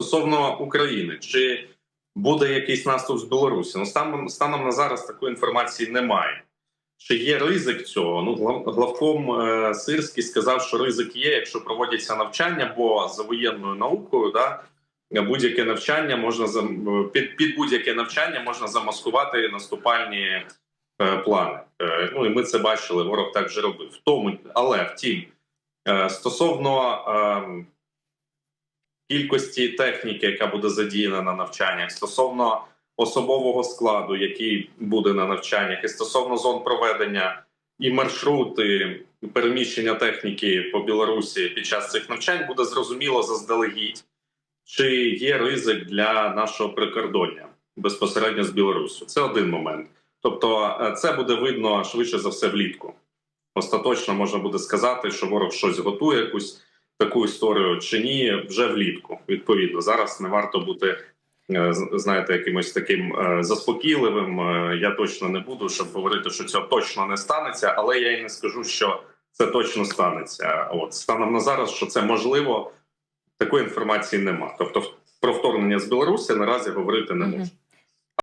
Стосовно України, чи буде якийсь наступ з Білорусі? Ну станом, станом на зараз такої інформації немає. Чи є ризик цього? Ну главком е, Сирський сказав, що ризик є, якщо проводяться навчання, бо за воєнною наукою, да будь-яке навчання можна під, під будь-яке навчання можна замаскувати наступальні е, плани. Е, ну і ми це бачили. Ворог так же робив. В тому, але втім, е, стосовно. ем, кількості техніки, яка буде задіяна на навчаннях, стосовно особового складу, який буде на навчаннях, і стосовно зон проведення і маршрути переміщення техніки по Білорусі під час цих навчань буде зрозуміло заздалегідь, чи є ризик для нашого прикордоння безпосередньо з Білорусі. Це один момент. Тобто, е, це буде видно швидше за все влітку. Остаточно можна буде сказати, що ворог щось готує, якусь таку історію чи ні, вже влітку. Відповідно, зараз не варто бути е, знаєте, якимось таким е, заспокійливим. Е, Я точно не буду, щоб говорити, що цього точно не станеться, але я й не скажу, що це точно станеться. От станом на зараз, що це можливо, такої інформації нема. Тобто, про вторгнення з Білорусі наразі говорити не можна.